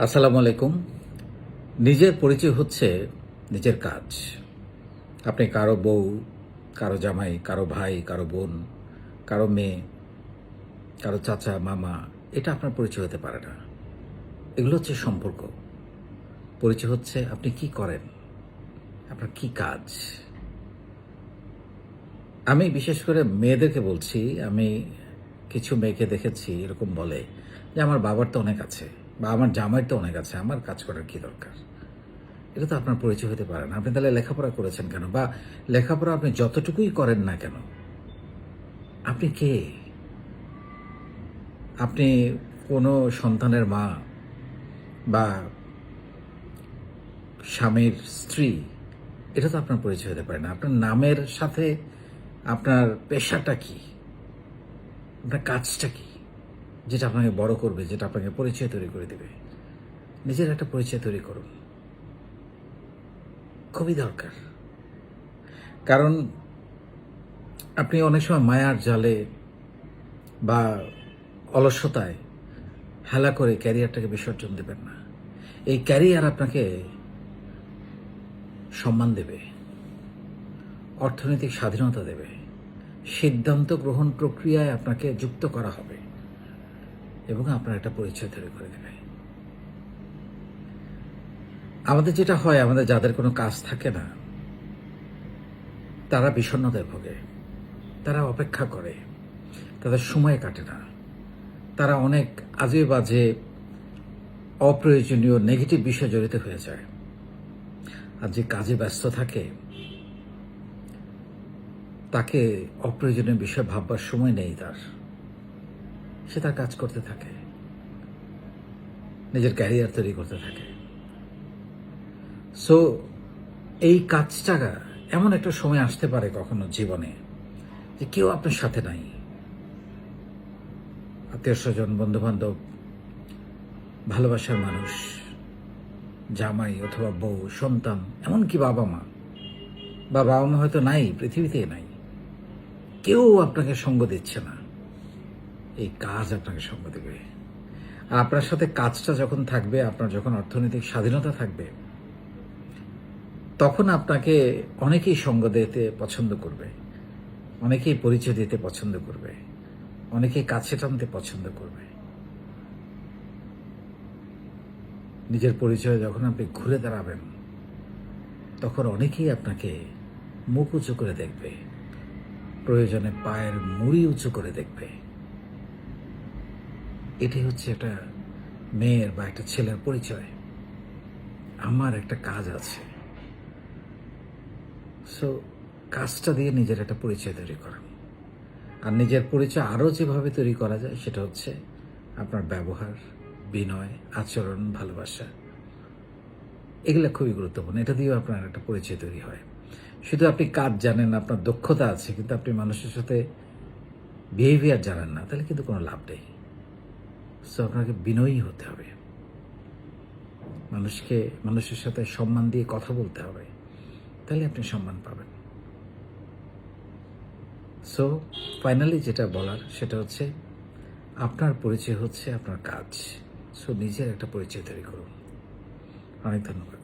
আসসালামু আলাইকুম। নিজের পরিচয় হচ্ছে নিজের কাজ। আপনি কারও বউ, কারও জামাই, কারও ভাই, কারও বোন, কারও মেয়ে, কারও চাচা, মামা, এটা আপনার পরিচয় হতে পারে না। এগুলো হচ্ছে সম্পর্ক। পরিচয় হচ্ছে আপনি কি করেন, আপনার কি কাজ। আমি বিশেষ করে মেয়েদেরকে বলছি, আমি কিছু মেয়েকে দেখেছি, এরকম বলে। যে আমার বাবার তো অনেক আছে, বা আমার জামাইয়ের তো অনেক আছে, আমার কাজ করার কি দরকার? এটা তো আপনার পরিচয় হতে পারে না। আপনি তাহলে লেখাপড়া করেছেন কেন? বা লেখাপড়া আপনি যতটুকুই করেন না কেন, আপনি কে? আপনি কোনো সন্তানের মা বা স্বামীর স্ত্রী, এটা তো আপনার পরিচয় হতে পারে না। আপনার নামের সাথে আপনার পেশাটা কি? আপনার কাজটা কি? যেটা আপনাকে বড় করবে, যেটা আপনাকে পরিচয় তৈরি করে দেবে। নিজের একটা পরিচয় তৈরি করুন। খুবই দরকার। কারণ আপনি অনেক সময় মায়ার জালে বা অলসতায় হেলা করে ক্যারিয়ারটাকে বিসর্জন দেবেন না। এই ক্যারিয়ার আপনাকে সম্মান দেবে, অর্থনৈতিক স্বাধীনতা দেবে, সিদ্ধান্ত গ্রহণ প্রক্রিয়ায় আপনাকে যুক্ত করা হবে। এবং আপনার একটা পরিচয় তৈরি করে দেবে। আমাদের যেটা হয়, আমাদের যাদের কোনো কাজ থাকে না, তারা বিষণ্ণতায় ভোগে, তারা অপেক্ষা করে, তাদের সময় কাটে না। তারা অনেক আজে বাজে অপ্রয়োজনীয় নেগেটিভ বিষয় জড়িত হয়ে যায়। আর যে কাজে ব্যস্ত থাকে, তাকে অপ্রয়োজনীয় বিষয় ভাববার সময় নেই তার। সে তার কাজ করতে থাকে। নিজের ক্যারিয়ার তৈরি করতে থাকে। সো এই কাজটা এমন একটা সময় আসতে পারে কখনো জীবনে যে কেউ আপনার সাথে নাই। আত্মীয় স্বজন বন্ধু বান্ধব ভালোবাসার মানুষ, জামাই অথবা বউ, সন্তান, এমনকি বাবা মা। বা বাবা মা হয়তো নাই পৃথিবীতে নাই। কেউ আপনাকে সঙ্গ দিচ্ছে না। এই কাজ আপনাকে সঙ্গ দেবে। আর আপনার সাথে কাজটা যখন থাকবে, আপনার যখন অর্থনৈতিক স্বাধীনতা থাকবে, তখন আপনাকে অনেকেই সঙ্গ দিতে পছন্দ করবে, অনেকেই পরিচয় দিতে পছন্দ করবে, অনেকেই কাছে টানতে পছন্দ করবে। নিজের পরিচয় যখন আপনি ঘুরে দাঁড়াবেন, তখন অনেকেই আপনাকে মুখ উঁচু করে দেখবে, প্রয়োজনে পায়ের মুড়ি উঁচু করে দেখবে। এটাই হচ্ছে একটা মেয়ের বা একটা ছেলের পরিচয়। আমার একটা কাজ আছে। সো কাজটা দিয়ে নিজের একটা পরিচয় তৈরি করা। আর নিজের পরিচয় আরও যেভাবে তৈরি করা যায়, সেটা হচ্ছে আপনার ব্যবহার, বিনয়, আচরণ, ভালোবাসা। এগুলো খুবই গুরুত্বপূর্ণ। এটা দিয়েও আপনার একটা পরিচয় তৈরি হয়। শুধু আপনি কাজ জানেন, আপনার দক্ষতা আছে, কিন্তু আপনি মানুষের সাথে বিহেভিয়ার জানেন না, তাহলে কিন্তু কোনো লাভ নেই। সো আপনাকে বিনয়ী হতে হবে। মানুষকে, মানুষের সাথে সম্মান দিয়ে কথা বলতে হবে। তাহলে আপনি সম্মান পাবেন। সো ফাইনালি যেটা বলার, সেটা হচ্ছে, আপনার পরিচয় হচ্ছে আপনার কাজ। সো নিজের একটা পরিচয় তৈরি করুন। অনেক ধন্যবাদ।